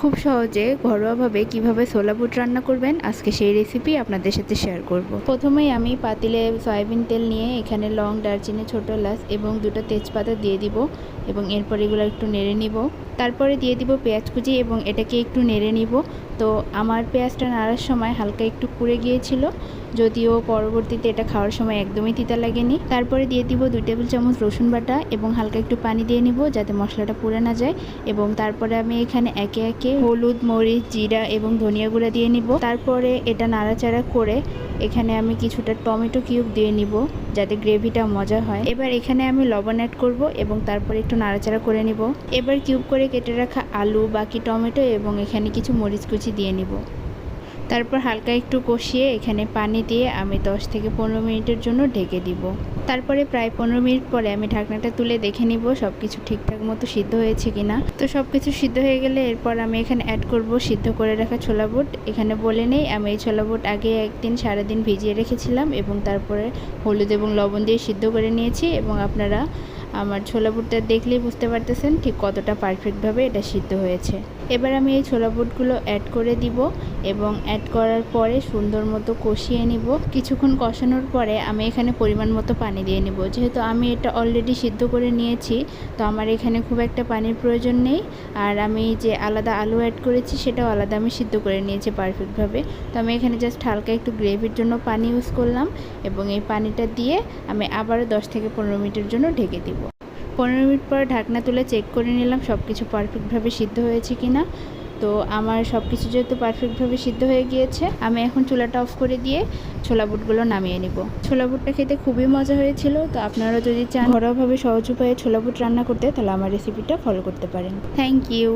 খুব সহজে ঘরোয়াভাবে কীভাবে ছোলা বুট রান্না করবেন, আজকে সেই রেসিপি আপনাদের সাথে শেয়ার করব। প্রথমেই আমি পাতিলে সয়াবিন তেল নিয়ে এখানে লং ডারচিনি ছোটো লাস এবং দুটো তেজপাতা দিয়ে দিব এবং এরপর এগুলো একটু নেড়ে নিব তারপরে দিয়ে দিব পেঁয়াজ কুচি এবং এটাকে একটু নেড়ে নিব। তো আমার পেঁয়াজটা নাড়ার সময় হালকা একটু পুড়ে গিয়েছিল, যদিও পরবর্তীতে এটা খাওয়ার সময় একদমই তিতা লাগেনি। তারপরে দিয়ে দিব দুই টেবিল চামচ রসুন বাটা এবং হালকা একটু পানি দিয়ে নিব যাতে মশলাটা পুড়ে না যায়। এবং তারপরে আমি এখানে একে একে হলুদ, মরিচ, জিরা এবং ধনিয়া গুঁড়া দিয়ে নিব। তারপরে এটা নাড়াচাড়া করে এখানে আমি কিছুটা টমেটো কিউব দিয়ে নিব যাতে গ্রেভিটা মজা হয়। এবার এখানে আমি লবণ অ্যাড করব এবং তারপরে একটু নাড়াচাড়া করে নিব। এবার কিউব করে কেটে রাখা আলু, বাকি টমেটো এবং এখানে কিছু মরিচ কুচি দিয়ে নিব। তারপর হালকা একটু কষিয়ে এখানে পানি দিয়ে আমি 10 থেকে পনেরো মিনিটের জন্য ঢেকে দিব। তারপরে প্রায় পনেরো মিনিট পরে আমি ঢাকনাটা তুলে দেখে নিব সব কিছু ঠিকঠাক মতো সিদ্ধ হয়েছে কিনা। তো সব কিছু সিদ্ধ হয়ে গেলে এরপর আমি এখানে অ্যাড করব সিদ্ধ করে রাখা ছোলা বুট। এখানে বলে নেই, আমি এই ছোলা বুট আগে একদিন সারাদিন ভিজিয়ে রেখেছিলাম এবং তারপরে হলুদ এবং লবণ দিয়ে সিদ্ধ করে নিয়েছি এবং আপনারা আমার ছোলা বুটটা দেখলেই বুঝতে পারতেছেন ঠিক কতটা পারফেক্টভাবে এটা সিদ্ধ হয়েছে। এবার আমি এই ছোলা বুটগুলো অ্যাড করে দিব এবং অ্যাড করার পরে সুন্দর মতো কষিয়ে নিব। কিছুক্ষণ কষানোর পরে আমি এখানে পরিমাণ মতো পানি দিয়ে নিব। যেহেতু আমি এটা অলরেডি সিদ্ধ করে নিয়েছি, তো আমার এখানে খুব একটা পানির প্রয়োজন নেই। আর আমি যে আলাদা আলু অ্যাড করেছি, সেটাও আলাদা আমি সিদ্ধ করে নিয়েছি পারফেক্টভাবে তো আমি এখানে জাস্ট হালকা একটু গ্রেভির জন্য পানি ইউজ করলাম এবং এই পানিটা দিয়ে আমি আবারও দশ থেকে পনেরো মিনিটের জন্য ঢেকে দিব। পনেরো মিনিট পর ঢাকনা তুলে চেক করে নিলাম সব কিছু পারফেক্টভাবে সিদ্ধ হয়েছে কি না তো আমার সব কিছু যেহেতু পারফেক্টভাবে সিদ্ধ হয়ে গিয়েছে, আমি এখন চুলাটা অফ করে দিয়ে ছোলা বুটগুলো নামিয়ে নিব। ছোলা বুটটা খেতে খুবই মজা হয়েছিল, তো আপনারা যদি চান ঘরোয়াভাবে সহজ উপায়ে ছোলা বুট রান্না করতে, তাহলে আমার রেসিপিটা ফলো করতে পারেন। Thank you